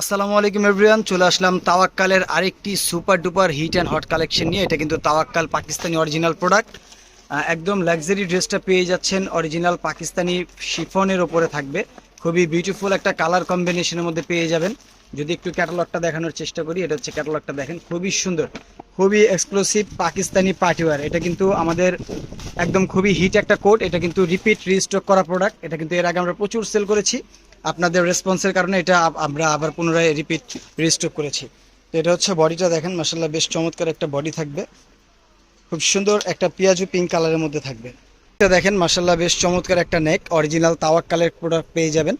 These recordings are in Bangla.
আসসালামু আলাইকুম এভরিওয়ান, চলে আসলাম তাওয়াক্কালের আরেকটি super duper hit and hot collection নিয়ে। এটা কিন্তু তাওয়াক্কাল পাকিস্তানি অরিজিনাল প্রোডাক্ট। একদম লাক্সারি ড্রেসটা পেয়ে যাচ্ছেন অরিজিনাল পাকিস্তানি শিফনের ওপরে থাকবে। খুবই বিউটিফুল একটা কালার কম্বিনেশনের মধ্যে পেয়ে যাবেন। যদি একটু ক্যাটালগটা দেখানোর চেষ্টা করি, এটা হচ্ছে ক্যাটালগটা দেখেন, খুবই সুন্দর, খুবই এক্সক্লুসিভ পাকিস্তানি পার্টিওয়ার এটা কিন্তু আমাদের একদম খুবই হিট একটা কোট এটা কিন্তু রিপিট রিস্টক করা প্রোডাক্ট এটা কিন্তু এর আগে আমরা প্রচুর সেল করেছি। আপনাদের রেসপন্সের কারণে এটা আমরা আবার পুনরায় রিপিট রিস্টোর করেছি। তো এটা হচ্ছে বডিটা দেখেন মাসাল্লাহ বেশ চমৎকার একটা বডি থাকবে। খুব সুন্দর একটা পিয়াজু পিঙ্ক কালারের মধ্যে থাকবে। এটা দেখেন মাসাল্লাহ বেশ চমৎকার একটা নেক অরিজিনাল তাওয়াক কালার প্রোডাক্ট পেয়ে যাবেন।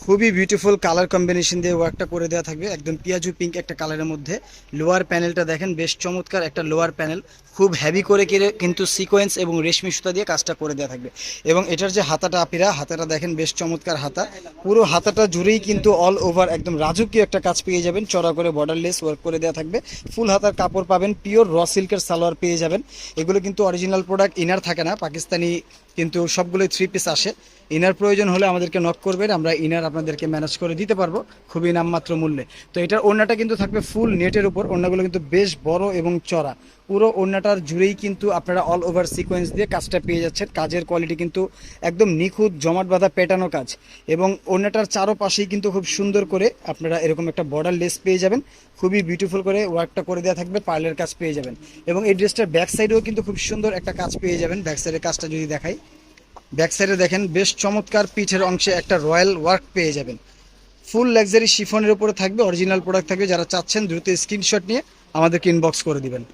খুবই বিউটিফুল কালার কম্বিনেশন দিয়ে ওয়ার্কটা করে দেওয়া থাকবে। একদম পিয়াজু পিঙ্ক একটা কালারের মধ্যে। লোয়ার প্যানেলটা দেখেন, বেশ চমৎকার একটা লোয়ার প্যানেল। খুব হ্যাভি করে কিন্তু সিকোয়েন্স এবং রেশমি সুতা দিয়ে কাজটা করে দেওয়া থাকবে। এবং এটার যে হাতাটা আপিরা, হাতাটা দেখেন বেশ চমৎকার হাতা। পুরো হাতাটা জুড়েই কিন্তু অল ওভার একদম রাজকীয় একটা কাজ পেয়ে যাবেন। চড়া করে বর্ডারলেস ওয়ার্ক করে দেওয়া থাকবে। ফুল হাতার কাপড় পাবেন পিওর র সিল্কের সালোয়ার পেয়ে যাবেন। এগুলো কিন্তু অরিজিনাল প্রোডাক্ট ইনার থাকে না, পাকিস্তানি কিন্তু সবগুলোই থ্রি পিস আসে। ইনার প্রয়োজন হলে আমাদেরকে নক করবেন, আমরা ইনার আপনাদেরকে ম্যানেজ করে দিতে পারব খুবই নামমাত্র মূল্যে। তো এটার ওড়নাটা কিন্তু থাকবে ফুল নেটের উপর, ওড়নাগুলো কিন্তু বেশ বড় এবং চড়া পুরো ওড়নাটার জুড়েই কিন্তু আপনারা অল ওভার সিকোয়েন্স দিয়ে কাজটা পেয়ে যাচ্ছেন। কাজের কোয়ালিটি কিন্তু একদম নিখুঁত, জমাট বাঁধা পেটানো কাজ। এবং ওড়নাটার চারোপাশেই কিন্তু খুব সুন্দর করে আপনারা এরকম একটা বর্ডার লেস পেয়ে যাবেন। খুবই বিউটিফুল করে ওয়ার্কটা করে দেওয়া থাকবে, পার্লের কাজ পেয়ে যাবেন। এবং এই ড্রেসটার ব্যাক সাইডেও কিন্তু খুব সুন্দর একটা কাজ পেয়ে যাবেন। ব্যাক সাইডের কাজটা যদি দেখাই। ব্যাক সাইডে দেখেন বেশ চমৎকার পিঠের অংশে একটা রয়্যাল ওয়ার্ক পেয়ে যাবেন। ফুল লাক্সারি শিফনের উপরে থাকবে, অরিজিনাল প্রোডাক্ট থাকবে। যারা চাচ্ছেন দ্রুত স্ক্রিনশট নিয়ে আমাদেরকে ইনবক্স করে দিবেন।